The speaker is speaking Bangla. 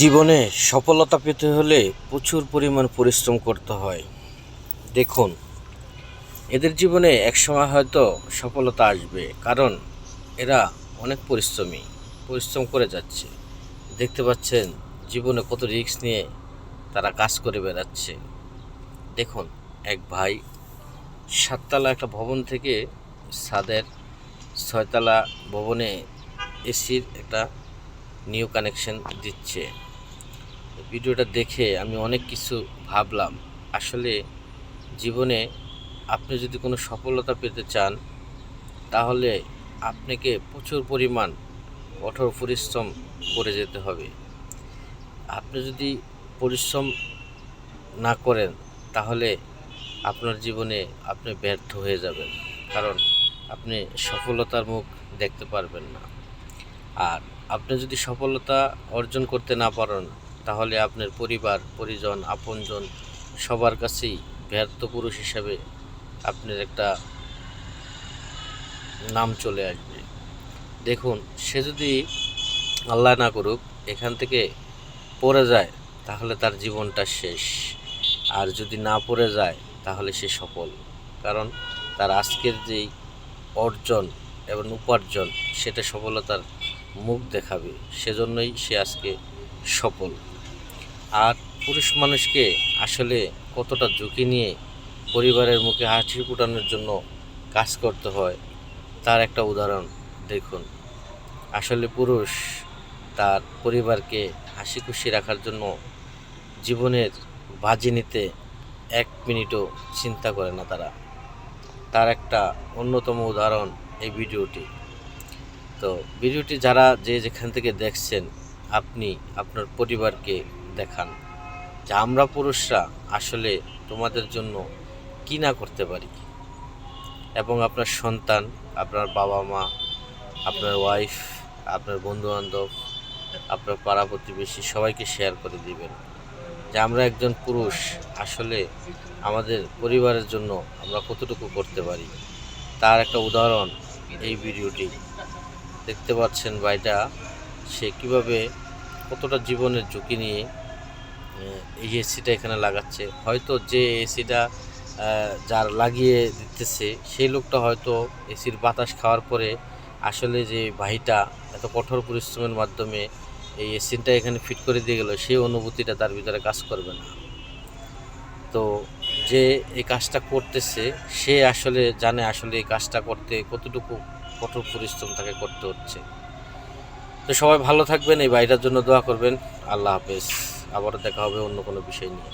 জীবনে সফলতা পেতে হলে প্রচুর পরিমাণ পরিশ্রম করতে হয়। দেখুন, এদের জীবনে একসময় হয়তো সফলতা আসবে, কারণ এরা অনেক পরিশ্রমী, পরিশ্রম করে যাচ্ছে। দেখতে পাচ্ছেন, জীবনে কত রিস্ক নিয়ে তারা কাজ করে বেড়াচ্ছে। দেখুন, এক ভাই সাততলা একটা ভবন থেকে ছাদের ছয়তলা ভবনে এসির একটা নিউ কানেকশন দিচ্ছে। ভিডিওটা দেখে আমি অনেক কিছু ভাবলাম। আসলে জীবনে আপনি যদি কোনো সফলতা পেতে চান, তাহলে আপনাকে প্রচুর পরিমাণ কঠোর পরিশ্রম করে যেতে হবে। আপনি যদি পরিশ্রম না করেন, তাহলে আপনার জীবনে আপনি ব্যর্থ হয়ে যাবেন। কারণ আপনি সফলতার মুখ দেখতে পারবেন না। আর আপনি যদি সফলতা অর্জন করতে না পারেন, তাহলে আপনার পরিবার, পরিজন, আপনজন সবার কাছেই ব্যর্থ পুরুষ হিসাবে আপনার একটা নাম চলে আসবে। দেখুন, সে যদি আল্লাহ না করুক, এখান থেকে পড়ে যায়, তাহলে তার জীবনটা শেষ। আর যদি না পড়ে যায়, তাহলে সে সফল। কারণ তার আজকের যেই অর্জন এবং উপার্জন, সেটা সফলতার মুখ দেখাবে, সেজন্যই সে আজকে সফল। আর পুরুষ মানুষকে আসলে কতটা ঝুঁকি নিয়ে পরিবারের মুখে হাসি ফুটানোর জন্য কাজ করতে হয়, তার একটা উদাহরণ দেখুন। আসলে পুরুষ তার পরিবারকে হাসি খুশি রাখার জন্য জীবনের বাজি নিতে এক মিনিটও চিন্তা করে না তারা। তার একটা অন্যতম উদাহরণ এই ভিডিওটি। তো ভিডিওটি যারা যে যেখান থেকে দেখছেন, আপনি আপনার পরিবারকে দেখান যে আমরা পুরুষরা আসলে তোমাদের জন্য কী না করতে পারি। এবং আপনার সন্তান, আপনার বাবা মা আপনার ওয়াইফ আপনার বন্ধুবান্ধব, আপনার পাড়া প্রতিবেশী সবাইকে শেয়ার করে দিবেন যে আমরা একজন পুরুষ, আসলে আমাদের পরিবারের জন্য আমরা কতটুকু করতে পারি। তার একটা উদাহরণ এই ভিডিওটি। দেখতে পাচ্ছেন ভাইটা, সে কীভাবে কতটা জীবনের ঝুঁকি নিয়ে এই এসিটা এখানে লাগাচ্ছে। হয়তো যে এসিটা যার লাগিয়ে দিতেছে, সেই লোকটা হয়তো এসির বাতাস খাওয়ার পরে আসলে যে ভাইটা এত কঠোর পরিশ্রমের মাধ্যমে এই এসিনটা এখানে ফিট করে দিয়ে গেল, সেই অনুভূতিটা তার ভিতরে কাজ করবে না। তো যে এই কাজটা করতেছে, সে আসলে জানে আসলে এই কাজটা করতে কতটুকু কঠোর পরিশ্রম তাকে করতে হচ্ছে। তো সবাই ভালো থাকবেন, এই বাড়িটার জন্য দোয়া করবেন। আল্লাহ হাফেজ। আবারও দেখা হবে অন্য কোনো বিষয় নিয়ে।